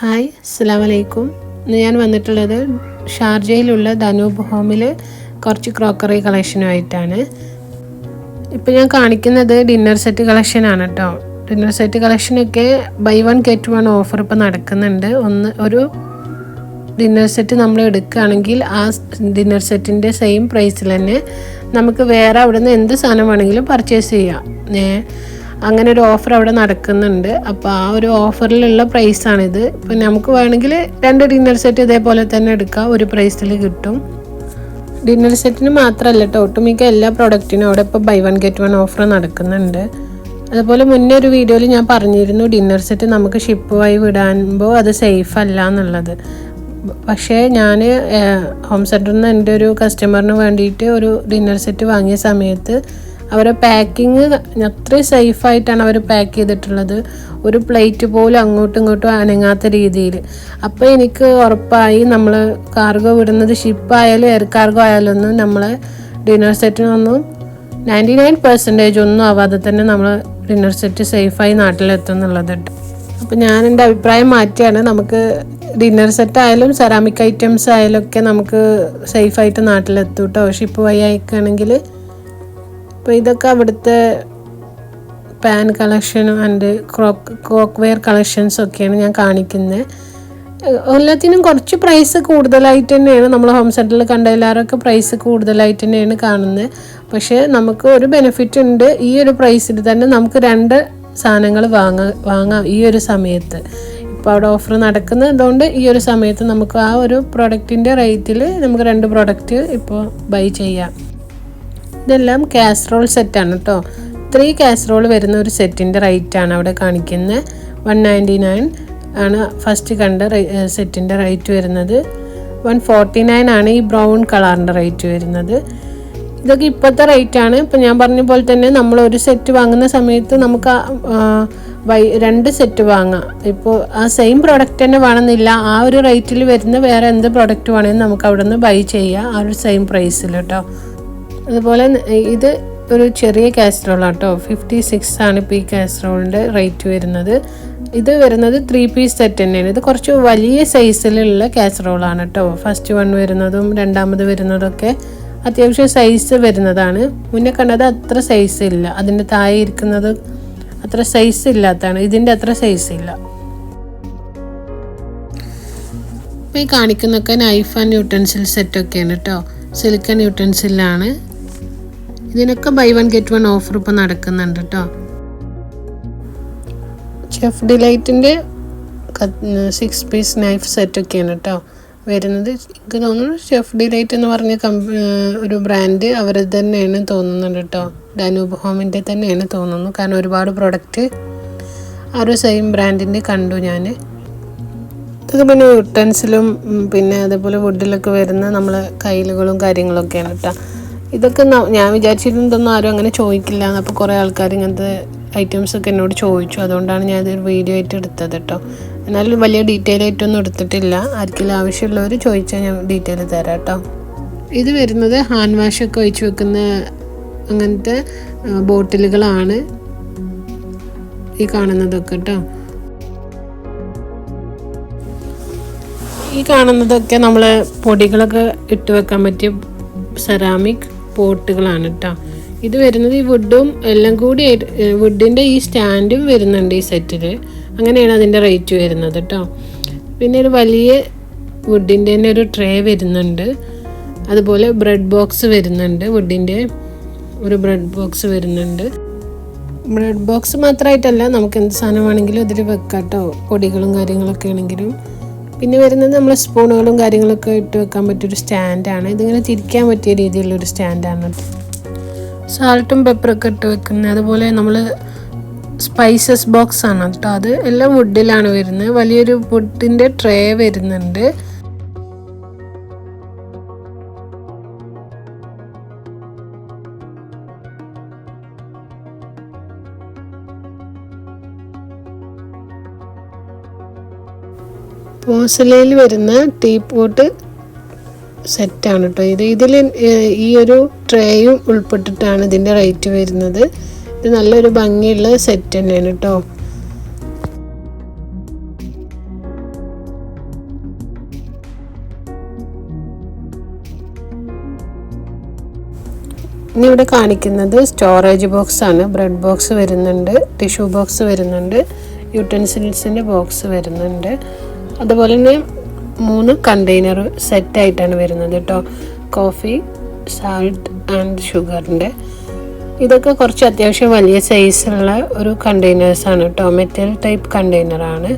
Hi അസ്സാം വലൈക്കും ഞാൻ വന്നിട്ടുള്ളത് ഷാർജയിലുള്ള ധനൂപ് ഹോമിൽ കുറച്ച് ക്രോക്കറി കളക്ഷനുമായിട്ടാണ്. ഇപ്പോൾ ഞാൻ കാണിക്കുന്നത് ഡിന്നർ സെറ്റ് കളക്ഷനാണ് കേട്ടോ dinner set കളക്ഷനൊക്കെ buy one get one offer ഇപ്പോൾ നടക്കുന്നുണ്ട്. ഒന്ന് ഒരു ഡിന്നർ സെറ്റ് നമ്മൾ എടുക്കുകയാണെങ്കിൽ ആ ഡിന്നർ സെറ്റിന്റെ സെയിം പ്രൈസിൽ തന്നെ നമുക്ക് വേറെ അവിടെ നിന്ന് എന്ത് സാധനം വേണമെങ്കിലും പർച്ചേസ് ചെയ്യാം. അങ്ങനെ ഒരു ഓഫർ അവിടെ നടക്കുന്നുണ്ട്. അപ്പോൾ ആ ഒരു ഓഫറിലുള്ള പ്രൈസാണിത് ഇപ്പം നമുക്ക് വേണമെങ്കിൽ രണ്ട് ഡിന്നർ സെറ്റ് ഇതേപോലെ തന്നെ എടുക്കാം. ഒരു പ്രൈസിൽ കിട്ടും. ഡിന്നർ സെറ്റിന് മാത്രമല്ല കേട്ടോ ഒട്ടുമിക്ക എല്ലാ പ്രോഡക്റ്റിനും അവിടെ ഇപ്പോൾ buy one get one offer നടക്കുന്നുണ്ട്. അതുപോലെ മുന്നേ ഒരു വീഡിയോയിൽ ഞാൻ പറഞ്ഞിരുന്നു ഡിന്നർ സെറ്റ് നമുക്ക് ഷിപ്പ് വഴി വിടാനുമ്പോൾ അത് സേഫ് അല്ല എന്നുള്ളത്. പക്ഷേ ഞാൻ ഹോം സെന്ററിൽ നിന്ന് എന്റെ ഒരു കസ്റ്റമറിന് വേണ്ടിയിട്ട് ഒരു ഡിന്നർ സെറ്റ് വാങ്ങിയ സമയത്ത് അവരെ പാക്കിങ് അത്രയും സേഫായിട്ടാണ് അവർ പാക്ക് ചെയ്തിട്ടുള്ളത്. ഒരു പ്ലേറ്റ് പോലും അങ്ങോട്ടും ഇങ്ങോട്ടും അനങ്ങാത്ത രീതിയിൽ അപ്പോൾ എനിക്ക് ഉറപ്പായി നമ്മൾ കാർഗോ വിടുന്നത് ഷിപ്പായാലും എയർ കാർഗോ ആയാലും ഒന്നും നമ്മളെ ഡിന്നർ സെറ്റിനൊന്നും നയന്റി നയൻ പെർസെന്റേജ് ഒന്നും ആവാതെ തന്നെ നമ്മൾ ഡിന്നർ സെറ്റ് സേഫായി നാട്ടിലെത്തും എന്നുള്ളത് അപ്പം ഞാൻ എന്റെ അഭിപ്രായം മാറ്റിയാണ്. നമുക്ക് ഡിന്നർ സെറ്റ് ആയാലും സെറാമിക് ഐറ്റംസ് ആയാലും ഒക്കെ നമുക്ക് സേഫായിട്ട് നാട്ടിലെത്തും കേട്ടോ ഷിപ്പ് വഴി അയക്കുകയാണെങ്കിൽ അപ്പോൾ ഇതൊക്കെ അവിടുത്തെ പാൻ കളക്ഷനും and crock crock ware collections ഒക്കെയാണ് ഞാൻ കാണിക്കുന്നത് എല്ലാത്തിനും കുറച്ച് പ്രൈസ് കൂടുതലായിട്ട് തന്നെയാണ്. നമ്മൾ ഹോം സെന്ററിൽ കണ്ട എല്ലാവരൊക്കെ പ്രൈസ് കൂടുതലായിട്ട് തന്നെയാണ് കാണുന്നത് പക്ഷേ നമുക്ക് ഒരു ബെനിഫിറ്റ് ഉണ്ട്. ഈ ഒരു പ്രൈസിൽ തന്നെ നമുക്ക് രണ്ട് സാധനങ്ങൾ വാങ്ങ വാങ്ങാം ഈ ഒരു സമയത്ത്. ഇപ്പോൾ അവിടെ ഓഫർ നടക്കുന്നതുകൊണ്ട് ഈ ഒരു സമയത്ത് നമുക്ക് ആ ഒരു പ്രൊഡക്റ്റിന്റെ റേറ്റിൽ നമുക്ക് രണ്ട് പ്രോഡക്റ്റ് ഇപ്പോൾ ബൈ ചെയ്യാം. ഇതെല്ലാം കാസറോൾ സെറ്റാണ് കേട്ടോ ത്രീ കാസറോൾ വരുന്ന ഒരു സെറ്റിന്റെ റേറ്റാണ് അവിടെ കാണിക്കുന്നത് വൺ നയന്റി നയൻ ആണ് ഫസ്റ്റ് കണ്ട സെറ്റിന്റെ റേറ്റ് വരുന്നത്. വൺ ഫോർട്ടി നയൻ ആണ് ഈ ബ്രൗൺ കളറിന്റെ റേറ്റ് വരുന്നത്. ഇതൊക്കെ ഇപ്പോഴത്തെ റേറ്റാണ് ഇപ്പം ഞാൻ പറഞ്ഞ പോലെ തന്നെ നമ്മൾ ഒരു സെറ്റ് വാങ്ങുന്ന സമയത്ത് നമുക്ക് വൈ രണ്ട് സെറ്റ് വാങ്ങാം. ഇപ്പോൾ ആ സെയിം പ്രോഡക്റ്റ് തന്നെ വേണമെന്നില്ല. ആ ഒരു റേറ്റിൽ വരുന്ന വേറെ എന്ത് പ്രോഡക്റ്റ് വേണമെങ്കിലും നമുക്ക് അവിടെ നിന്ന് ബൈ ചെയ്യാം. ആ ഒരു സെയിം പ്രൈസിൽ കേട്ടോ അതുപോലെ ഇത് ഒരു ചെറിയ കാസറോളാണ് കേട്ടോ ഫിഫ്റ്റി സിക്സ് ആണ് ഇപ്പോൾ ഈ കാസറോളിന്റെ റേറ്റ് വരുന്നത്. ഇത് വരുന്നത് ത്രീ പീസ് സെറ്റ് തന്നെയാണ്. ഇത് കുറച്ച് വലിയ സൈസിലുള്ള കാസറോളാണ് കേട്ടോ ഫസ്റ്റ് വൺ വരുന്നതും രണ്ടാമത് വരുന്നതൊക്കെ അത്യാവശ്യം സൈസ് വരുന്നതാണ്. മുന്നേ കണ്ടത് അത്ര സൈസ് ഇല്ല. അതിന്റെ താഴെ ഇരിക്കുന്നത് അത്ര സൈസ് ഇല്ലാത്തതാണ്. ഇതിന്റെ അത്ര സൈസ് ഇല്ല. ഇപ്പോൾ ഈ കാണിക്കുന്നൊക്കെ നൈഫ് ആൻഡ് യൂട്ടൻസിൽ സെറ്റൊക്കെയാണ് കേട്ടോ സിലിക്കൺ യൂട്ടൻസിലാണ് ഇതിനൊക്കെ buy one get one offer ഇപ്പോൾ നടക്കുന്നുണ്ട് കേട്ടോ ഷെഫ് ഡിലൈറ്റിന്റെ സിക്സ് പീസ് നൈഫ് സെറ്റൊക്കെയാണ് കേട്ടോ വരുന്നത്. എനിക്ക് തോന്നുന്നു ഷെഫ് ഡിലൈറ്റ് എന്ന് പറഞ്ഞ ഒരു ബ്രാൻഡ് അവർ തന്നെയാണ് തോന്നുന്നുണ്ട് കേട്ടോ ഡാനൂബ് ഹോമിന്റെ തന്നെയാണ് തോന്നുന്നു. കാരണം ഒരുപാട് പ്രൊഡക്റ്റ് ആ ഒരു സെയിം ബ്രാൻഡിന്റെ കണ്ടു ഞാൻ ഇതൊക്കെ പിന്നെ യുട്ടൻസിലും പിന്നെ അതേപോലെ വുഡിലൊക്കെ വരുന്ന നമ്മൾ കയ്യിലുകളും കാര്യങ്ങളൊക്കെയാണ് കേട്ടോ ഇതൊക്കെ ഞാൻ വിചാരിച്ചിരുന്നതൊന്നും ആരും അങ്ങനെ ചോദിക്കില്ല അപ്പോൾ കുറേ ആൾക്കാർ ഇങ്ങനത്തെ ഐറ്റംസ് ഒക്കെ എന്നോട് ചോദിച്ചു. അതുകൊണ്ടാണ് ഞാൻ ഇതൊരു വീഡിയോ ആയിട്ട് എടുത്തത് കേട്ടോ എന്നാലും വലിയ ഡീറ്റെയിൽ ആയിട്ടൊന്നും എടുത്തിട്ടില്ല. ആർക്കെങ്കിലും ആവശ്യമുള്ളവർ ചോദിച്ചാൽ ഞാൻ ഡീറ്റെയിൽ തരാം കേട്ടോ ഇത് വരുന്നത് ഹാൻഡ് വാഷൊക്കെ ഒഴിച്ച് വെക്കുന്ന അങ്ങനത്തെ ബോട്ടിലുകളാണ് ഈ കാണുന്നതൊക്കെ കേട്ടോ ഈ കാണുന്നതൊക്കെ നമ്മൾ പൊടികളൊക്കെ ഇട്ട് വെക്കാൻ പറ്റിയ സെറാമിക് പോട്ടുകളാണ് കേട്ടോ ഇത് വരുന്നത് ഈ വുഡും എല്ലാം കൂടി വുഡിന്റെ ഈ സ്റ്റാൻഡും വരുന്നുണ്ട് ഈ സെറ്റിൽ അങ്ങനെയാണ് അതിന്റെ റേറ്റ് വരുന്നത് കേട്ടോ പിന്നെ ഒരു വലിയ വുഡിന്റെ തന്നെ ഒരു ട്രേ വരുന്നുണ്ട്. അതുപോലെ ബ്രെഡ് ബോക്സ് വരുന്നുണ്ട്. വുഡിന്റെ ഒരു ബ്രെഡ് ബോക്സ് വരുന്നുണ്ട്. ബ്രെഡ് ബോക്സ് മാത്രമായിട്ടല്ല നമുക്ക് എന്ത് സാധനം വേണമെങ്കിലും അതിൽ വെക്കാം കേട്ടോ പൊടികളും കാര്യങ്ങളൊക്കെ ആണെങ്കിലും. പിന്നെ വരുന്നത് നമ്മൾ സ്പൂണുകളും കാര്യങ്ങളൊക്കെ ഇട്ട് വെക്കാൻ പറ്റിയൊരു സ്റ്റാൻഡാണ്. ഇതിങ്ങനെ തിരിക്കാൻ പറ്റിയ രീതിയിലുള്ളൊരു സ്റ്റാൻഡാണ്. സാൾട്ടും പെപ്പറൊക്കെ ഇട്ട് വെക്കുന്നത്. അതുപോലെ നമ്മൾ സ്പൈസസ് ബോക്സ് ആണ് കേട്ടോ. അത് എല്ലാം വുഡിലാണ് വരുന്നത്. വലിയൊരു വുഡിന്റെ ട്രേ വരുന്നുണ്ട്. മോസലയിൽ വരുന്ന ടീ പോട്ട് സെറ്റാണ് കേട്ടോ. ഇത് ഇതിൽ ഈ ഒരു ട്രേയും ഉൾപ്പെട്ടിട്ടാണ് ഇതിന്റെ റേറ്റ് വരുന്നത്. ഇത് നല്ലൊരു ഭംഗിയുള്ള സെറ്റ് തന്നെയാണ് കേട്ടോ. ഇനി ഇവിടെ കാണിക്കുന്നത് സ്റ്റോറേജ് ബോക്സ് ആണ് ബ്രെഡ് ബോക്സ് വരുന്നുണ്ട് ടിഷ്യൂ ബോക്സ് വരുന്നുണ്ട് യൂട്ടൻസിൽസിന്റെ ബോക്സ് വരുന്നുണ്ട്. അതുപോലെ തന്നെ മൂന്ന് കണ്ടെയ്നർ സെറ്റായിട്ടാണ് വരുന്നത് കേട്ടോ കോഫി സാൾട്ട് ആൻഡ് ഷുഗറിന്റെ ഇതൊക്കെ കുറച്ച് അത്യാവശ്യം വലിയ സൈസുള്ള ഒരു കണ്ടെയ്നേഴ്സാണ് കേട്ടോ മെറ്റൽ ടൈപ്പ് കണ്ടെയ്നറാണ്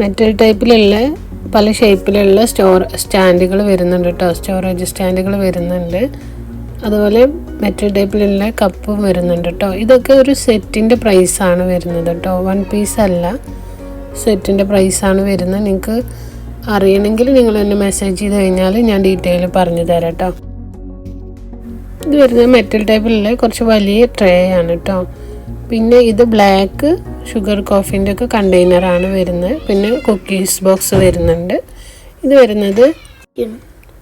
മെറ്റൽ ടൈപ്പിലുള്ള പല ഷേപ്പിലുള്ള സ്റ്റോർ സ്റ്റാൻഡുകൾ വരുന്നുണ്ട് കേട്ടോ സ്റ്റോറേജ് സ്റ്റാൻഡുകൾ വരുന്നുണ്ട്. അതുപോലെ മെറ്റൽ ടൈപ്പിലുള്ള കപ്പും വരുന്നുണ്ട് കേട്ടോ ഇതൊക്കെ ഒരു സെറ്റിന്റെ പ്രൈസാണ് വരുന്നത് കേട്ടോ വൺ പീസ് അല്ല. സെറ്റിന്റെ പ്രൈസാണ് വരുന്നത്. നിങ്ങൾക്ക് അറിയണമെങ്കിൽ നിങ്ങൾ എന്നെ മെസ്സേജ് ചെയ്ത് കഴിഞ്ഞാൽ ഞാൻ ഡീറ്റെയിൽ പറഞ്ഞു തരാം കേട്ടോ ഇത് വരുന്നത് മെറ്റൽ ടൈപ്പിലുള്ള കുറച്ച് വലിയ ട്രേ ആണ് കേട്ടോ പിന്നെ ഇത് ബ്ലാക്ക് ഷുഗർ കോഫീന്റെ ഒക്കെ കണ്ടെയ്നറാണ് വരുന്നത്. പിന്നെ കുക്കീസ് ബോക്സ് വരുന്നുണ്ട്. ഇത് വരുന്നത്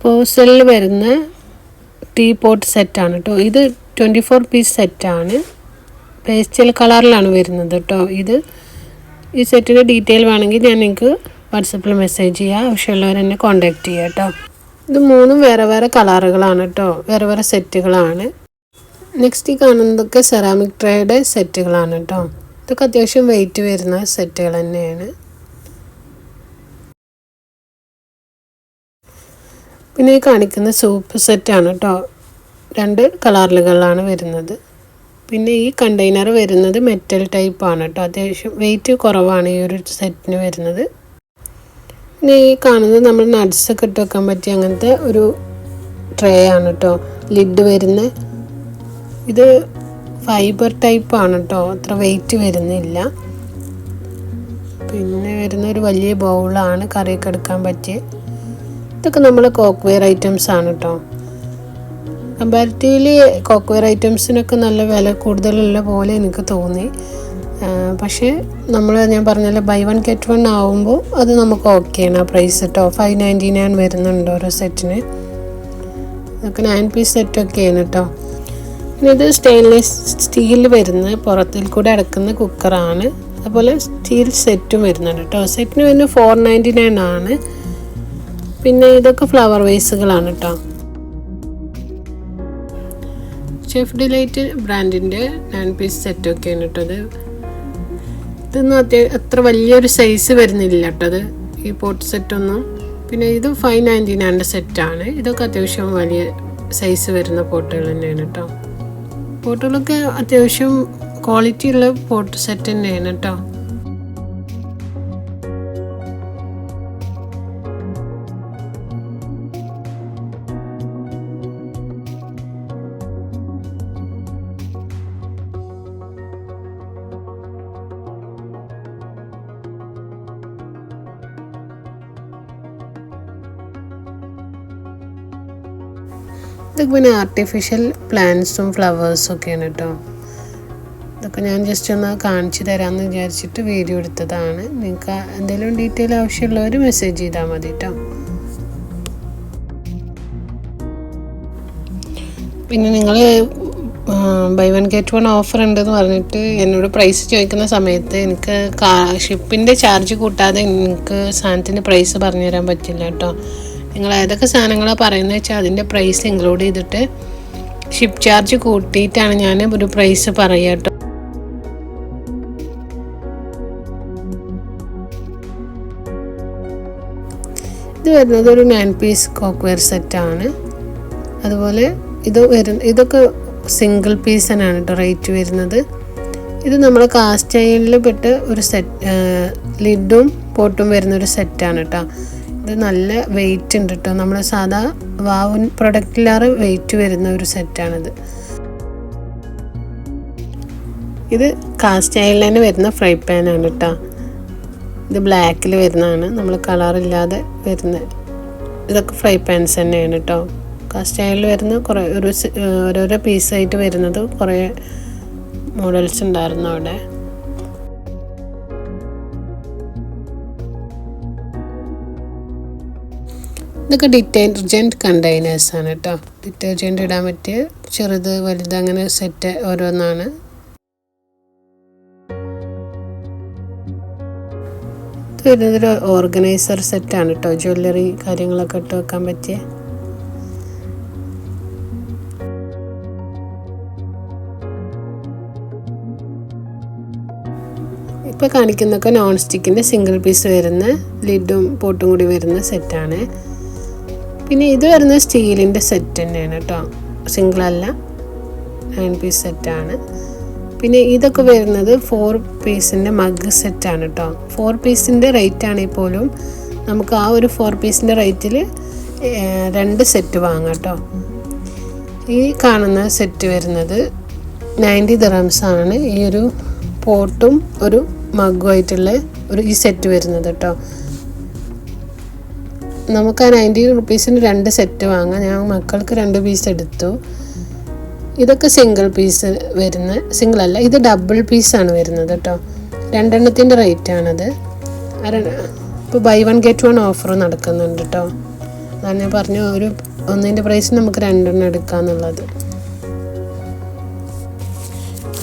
പോസലിൽ വരുന്ന ടീ പോട്ട് സെറ്റാണ് കേട്ടോ ഇത് ട്വന്റി ഫോർ പീസ് സെറ്റാണ് പേസ്റ്റൽ കളറിലാണ് വരുന്നത് കേട്ടോ ഇത്. ഈ സെറ്റിന്റെ ഡീറ്റെയിൽ വേണമെങ്കിൽ ഞാൻ നിങ്ങൾക്ക് വാട്സപ്പിൽ മെസ്സേജ് ചെയ്യാം. ആവശ്യമുള്ളവർ എന്നെ കോൺടാക്റ്റ് ചെയ്യാം കേട്ടോ ഇത് മൂന്നും വേറെ വേറെ കളറുകളാണ് കേട്ടോ വേറെ വേറെ സെറ്റുകളാണ് നെക്സ്റ്റ് ഈ കാണുന്നതൊക്കെ സെറാമിക് ട്രേയുടെ സെറ്റുകളാണ് കേട്ടോ ഇതൊക്കെ അത്യാവശ്യം വെയിറ്റ് വരുന്ന സെറ്റുകൾ തന്നെയാണ്. പിന്നെ ഈ കാണിക്കുന്ന സൂപ്പ് സെറ്റാണ് കേട്ടോ രണ്ട് കളറുകളാണ് വരുന്നത്. പിന്നെ ഈ കണ്ടെയ്നർ വരുന്നത് മെറ്റൽ ടൈപ്പാണ് കേട്ടോ അത്യാവശ്യം വെയിറ്റ് കുറവാണ് ഈ ഒരു സെറ്റിന് വരുന്നത്. പിന്നെ ഈ കാണുന്നത് നമ്മൾ നട്ട്സൊക്കെ ഇട്ട് വെക്കാൻ പറ്റിയ അങ്ങനത്തെ ഒരു ട്രേ ആണ് കേട്ടോ ലിഡ് വരുന്ന ഇത് ഫൈബർ ടൈപ്പ് ആണ് കേട്ടോ അത്ര വെയിറ്റ് വരുന്നില്ല. പിന്നെ വരുന്ന ഒരു വലിയ ബൗളാണ് കറിയൊക്കെ എടുക്കാൻ പറ്റിയ. ഇതൊക്കെ നമ്മൾ കോക്ക്വെയർ ഐറ്റംസ് ആണ് കേട്ടോ കമ്പാരിറ്റീവ്ലി കോക്ക്വെയർ ഐറ്റംസിനൊക്കെ നല്ല വില കൂടുതലുള്ള പോലെ എനിക്ക് തോന്നി. പക്ഷേ നമ്മൾ ഞാൻ പറഞ്ഞല്ലോ ബൈ വൺ ഗെറ്റ് വൺ ആവുമ്പോൾ അത് നമുക്ക് ഓക്കെയാണ് ആ പ്രൈസ് കേട്ടോ ഫൈവ് നയന്റി നയൻ വരുന്നുണ്ട് ഓരോ സെറ്റിന്. ഇതൊക്കെ നയൻ പീസ് സെറ്റൊക്കെയാണ് കേട്ടോ ഇത് സ്റ്റെയിൻലെസ് സ്റ്റീൽ വരുന്ന പുറത്തിൽ കൂടെ അടക്കുന്ന കുക്കറാണ് അതുപോലെ സ്റ്റീൽ സെറ്റും വരുന്നുണ്ട് കേട്ടോ സെറ്റിന് വരുന്ന ഫോർ നയന്റി നയൻ ആണ്. പിന്നെ ഇതൊക്കെ ഫ്ലവർ വേസുകളാണ് കേട്ടോ ഷെഫ് ഡിലൈറ്റ് ബ്രാൻഡിന്റെ നയൻ പീസ് സെറ്റൊക്കെയാണ് കേട്ടോ ഇത്. ഇതൊന്നും അത്യാവശ്യം അത്ര വലിയൊരു സൈസ് വരുന്നില്ല കേട്ടോ അത് ഈ പോട്ട് സെറ്റൊന്നും പിന്നെ ഇത് ഫൈവ് നയന്റി നയന്റെ സെറ്റാണ് ഇതൊക്കെ അത്യാവശ്യം വലിയ സൈസ് വരുന്ന പോട്ടുകൾ തന്നെയാണ് കേട്ടോ പോട്ടുകളൊക്കെ അത്യാവശ്യം ക്വാളിറ്റി ഉള്ള പോട്ട് സെറ്റ് തന്നെയാണ് കേട്ടോ ഇതൊക്കെ പിന്നെ ആർട്ടിഫിഷ്യൽ പ്ലാന്റ്സും ഫ്ലവേഴ്സും ഒക്കെയാണ് കേട്ടോ. ഇതൊക്കെ ഞാൻ ജസ്റ്റ് ഒന്ന് കാണിച്ചു തരാമെന്ന് വിചാരിച്ചിട്ട് വീഡിയോ എടുത്തതാണ്. നിങ്ങൾക്ക് എന്തെങ്കിലും ഡീറ്റെയിൽ ആവശ്യമുള്ളവർ മെസ്സേജ് ചെയ്താൽ മതി കേട്ടോ. പിന്നെ നിങ്ങൾ buy one get one offer ഉണ്ടെന്ന് പറഞ്ഞിട്ട് എന്നോട് പ്രൈസ് ചോദിക്കുന്ന സമയത്ത് എനിക്ക് ഷിപ്പിന്റെ ചാർജ് കൂട്ടാതെ നിങ്ങൾക്ക് സാധനത്തിന്റെ പ്രൈസ് പറഞ്ഞു തരാൻ പറ്റില്ല കേട്ടോ. നിങ്ങൾ ഏതൊക്കെ സാധനങ്ങളാണ് പറയുന്നത് വെച്ചാൽ അതിന്റെ പ്രൈസ് ഇൻക്ലൂഡ് ചെയ്തിട്ട് ഷിപ്പ് ചാർജ് കൂട്ടിയിട്ടാണ് ഞാൻ ഒരു പ്രൈസ് പറയുക കേട്ടോ. ഇത് വരുന്നത് ഒരു നയൻ പീസ് കോക്ക്വെയർ സെറ്റാണ് അതുപോലെ ഇത് വരുന്ന ഇതൊക്കെ സിംഗിൾ പീസ് തന്നെയാണ് കേട്ടോ റേറ്റ് വരുന്നത്. ഇത് നമ്മൾ കാസ്റ്റ് ഐലിൽ പെട്ട് ഒരു സെറ്റ് ലിഡും പോട്ടും വരുന്നൊരു സെറ്റാണ് കേട്ടോ. ഇത് നല്ല വെയിറ്റ് ഉണ്ട് കേട്ടോ നമ്മുടെ സാധാ വാവൻ പ്രൊഡക്റ്റിലാറ് വെയിറ്റ് വരുന്ന ഒരു സെറ്റാണിത് ഇത് കാസ്റ്റ് തന്നെ വരുന്ന ഫ്രൈ പാനാണ് കേട്ടോ ഇത് ബ്ലാക്കിൽ വരുന്നതാണ്. നമ്മൾ കളറില്ലാതെ വരുന്ന ഇതൊക്കെ ഫ്രൈ പാൻസ് തന്നെയാണ് കേട്ടോ കാസ്റ്റ് അയലിൽ വരുന്ന കുറേ ഒരു ഓരോരോ പീസായിട്ട് വരുന്നത് കുറേ മോഡൽസ് ഉണ്ടായിരുന്നു അവിടെ. ഇതൊക്കെ ഡിറ്റർജന്റ് കണ്ടെയ്നേഴ്സാണ് കേട്ടോ ഡിറ്റർജന്റ് ഇടാൻ പറ്റിയ ചെറുത് വലുത് അങ്ങനെ സെറ്റ് ഓരോന്നാണ്. വരുന്നതൊരു ഓർഗനൈസർ സെറ്റാണ് കേട്ടോ ജ്വല്ലറി കാര്യങ്ങളൊക്കെ ഇട്ട് വെക്കാൻ പറ്റിയ. ഇപ്പോൾ കാണിക്കുന്നൊക്കെ നോൺ സ്റ്റിക്കിന്റെ സിംഗിൾ പീസ് വരുന്ന ലിഡും പോട്ടും കൂടി വരുന്ന സെറ്റാണ് പിന്നെ ഇത് വരുന്ന സ്റ്റീലിന്റെ സെറ്റ് തന്നെയാണ് കേട്ടോ. സിംഗിൾ അല്ല. നയൻ പീസ് സെറ്റാണ് പിന്നെ ഇതൊക്കെ വരുന്നത് ഫോർ പീസിന്റെ മഗ് സെറ്റാണ് കേട്ടോ. ഫോർ പീസിന്റെ റേറ്റ് ആണെങ്കിൽ പോലും നമുക്ക് ആ ഒരു ഫോർ പീസിന്റെ റേറ്റിൽ രണ്ട് സെറ്റ് വാങ്ങാം കേട്ടോ. ഈ കാണുന്ന സെറ്റ് വരുന്നത് നയന്റി ആണ്. ഈ ഒരു പോട്ടും ഒരു മഗ്ഗുമായിട്ടുള്ള ഒരു ഈ സെറ്റ് വരുന്നത് കേട്ടോ. നമുക്ക് ആ നയന്റി റുപ്പീസിന് രണ്ട് സെറ്റ് വാങ്ങാം. ഞാൻ മക്കൾക്ക് രണ്ട് പീസ് എടുത്തു. ഇതൊക്കെ സിംഗിൾ പീസ് വരുന്ന സിംഗിൾ അല്ല ഇത് ഡബിൾ പീസാണ് വരുന്നത് കേട്ടോ രണ്ടെണ്ണത്തിന്റെ റേറ്റ് ആണത്. ഇപ്പോൾ buy one get one offer നടക്കുന്നുണ്ട് കേട്ടോ അതാണ് ഞാൻ പറഞ്ഞു ഒരു ഒന്നിന്റെ പ്രൈസ് നമുക്ക് രണ്ടെണ്ണം എടുക്കാന്നുള്ളത്. ഇ-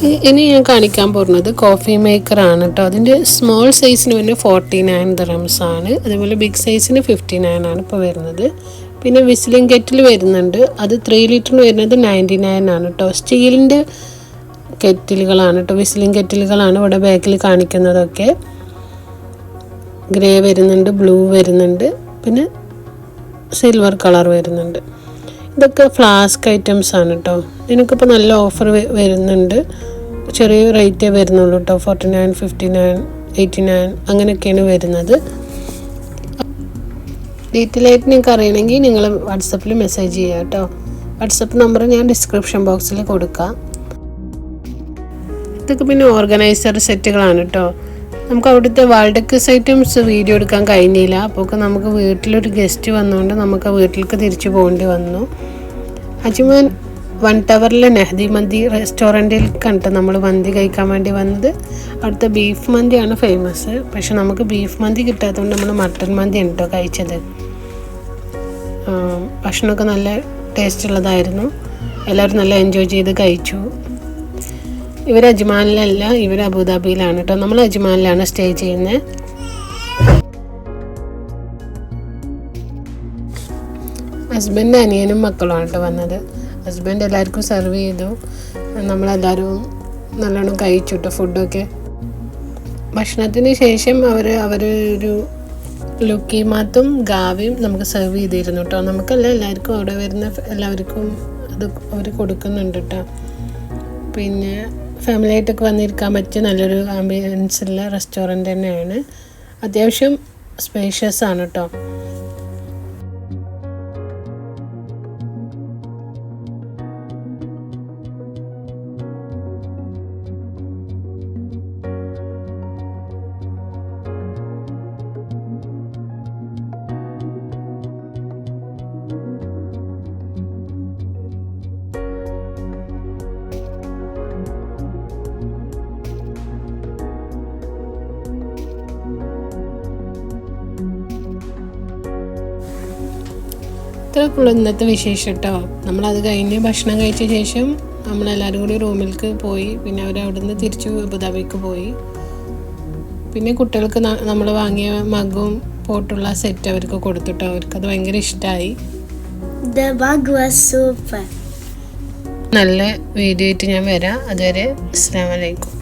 ഇനി ഞാൻ കാണിക്കാൻ പോകുന്നത് കോഫി മേക്കർ ആണ് കേട്ടോ. അതിന്റെ സ്മോൾ സൈസിന് പിന്നെ ഫോർട്ടി നയൻ ദറംസ് ആണ്. അതുപോലെ ബിഗ് സൈസിന് ഫിഫ്റ്റി നയൻ ആണ് ഇപ്പോൾ വരുന്നത്. പിന്നെ വിസിലിംഗ് കെറ്റിൽ വരുന്നുണ്ട്. അത് ത്രീ ലിറ്ററിന് വരുന്നത് നയന്റി നയൻ ആണ് കേട്ടോ. സ്റ്റീലിന്റെ കെറ്റിലുകളാണ് കേട്ടോ. വിസിലിംഗ് കെറ്റിലുകളാണ് ഇവിടെ ബാക്കിൽ കാണിക്കുന്നതൊക്കെ. ഗ്രേ വരുന്നുണ്ട് ബ്ലൂ വരുന്നുണ്ട്. പിന്നെ സിൽവർ കളർ വരുന്നുണ്ട്. ഇതൊക്കെ ഫ്ലാസ്ക് ഐറ്റംസ് ആണ് കേട്ടോ ഇതിനൊക്കെ നല്ല ഓഫർ വരുന്നുണ്ട്. ചെറിയ റേറ്റേ വരുന്നുള്ളൂ കേട്ടോ forty nine fifty nine eighty nine അങ്ങനെയൊക്കെയാണ് വരുന്നത്. ഡീറ്റെയിൽ ആയിട്ട് നിങ്ങൾക്ക് അറിയണമെങ്കിൽ നിങ്ങൾ വാട്സപ്പിൽ മെസ്സേജ് ചെയ്യുക കേട്ടോ വാട്സപ്പ് നമ്പർ ഞാൻ ഡിസ്ക്രിപ്ഷൻ ബോക്സിൽ കൊടുക്കാം. ഇതൊക്കെ പിന്നെ ഓർഗനൈസർ സെറ്റുകളാണ് കേട്ടോ നമുക്ക് അവിടുത്തെ വാൾഡക്കസ് ഐറ്റംസ് വീഡിയോ എടുക്കാൻ കഴിഞ്ഞില്ല. അപ്പോൾ നമുക്ക് വീട്ടിലൊരു ഗസ്റ്റ് വന്നുകൊണ്ട് നമുക്ക് വീട്ടിലേക്ക് തിരിച്ചു പോകേണ്ടി വന്നു. അജ്മാൻ വൺ ടവറിലെ നെഹദി മന്തി റെസ്റ്റോറന്റിൽ കണ്ടിട്ട് നമ്മൾ മന്തി കഴിക്കാൻ വേണ്ടി വന്നത്. അവിടുത്തെ ബീഫ് മന്തിയാണ് ഫേമസ് പക്ഷെ നമുക്ക് ബീഫ് മന്തി കിട്ടാത്തതുകൊണ്ട് നമ്മൾ മട്ടൺ മന്തി ഉണ്ടോ കഴിച്ചത്? ഭക്ഷണമൊക്കെ നല്ല ടേസ്റ്റ് ഉള്ളതായിരുന്നു. എല്ലാവരും നല്ല എൻജോയ് ചെയ്ത് കഴിച്ചു. ഇവർ അജ്മാനിലല്ല ഇവർ അബുദാബിയിലാണ് കേട്ടോ നമ്മൾ അജ്മാനിലാണ് സ്റ്റേ ചെയ്യുന്നത് ഹസ്ബൻഡ് അനിയനും മക്കളുമാണ് കേട്ടോ വന്നത്. ഹസ്ബൻഡ് എല്ലാവർക്കും സെർവ് ചെയ്തു. നമ്മളെല്ലാവരും നല്ലോണം കഴിച്ചു കേട്ടോ ഫുഡൊക്കെ ഭക്ഷണത്തിന് ശേഷം അവർ അവർ ഒരു ലുക്കിമാത്തും ഗാവിയും നമുക്ക് സെർവ് ചെയ്തിരുന്നു കേട്ടോ നമുക്കല്ല എല്ലാവർക്കും അവിടെ വരുന്ന എല്ലാവർക്കും അത് അവർ കൊടുക്കുന്നുണ്ട് കേട്ടോ പിന്നെ ഫാമിലി ആയിട്ടൊക്കെ വന്നിരിക്കാൻ പറ്റിയ നല്ലൊരു ആംബിയൻസ് ഉള്ള റെസ്റ്റോറന്റ് തന്നെയാണ്. അത്യാവശ്യം സ്പേഷ്യസ് ആണ് കേട്ടോ ഇത്രയൊക്കെയുള്ള ഇന്നത്തെ വിശേഷം കേട്ടോ. നമ്മളത് കഴിഞ്ഞ് ഭക്ഷണം കഴിച്ച ശേഷം നമ്മളെല്ലാവരും കൂടി റൂമിലേക്ക് പോയി പിന്നെ അവർ അവിടുന്ന് തിരിച്ചു അബുദാബിക്ക് പോയി. പിന്നെ കുട്ടികൾക്ക് നമ്മൾ വാങ്ങിയ മഗും പോട്ടുള്ള സെറ്റ് അവർക്ക് കൊടുത്തിട്ടോ അവർക്കത് ഭയങ്കര ഇഷ്ടമായി. നല്ല വീഡിയോ ആയിട്ട് ഞാൻ വരാം. അതുവരെ അസ്സാം വലൈക്കും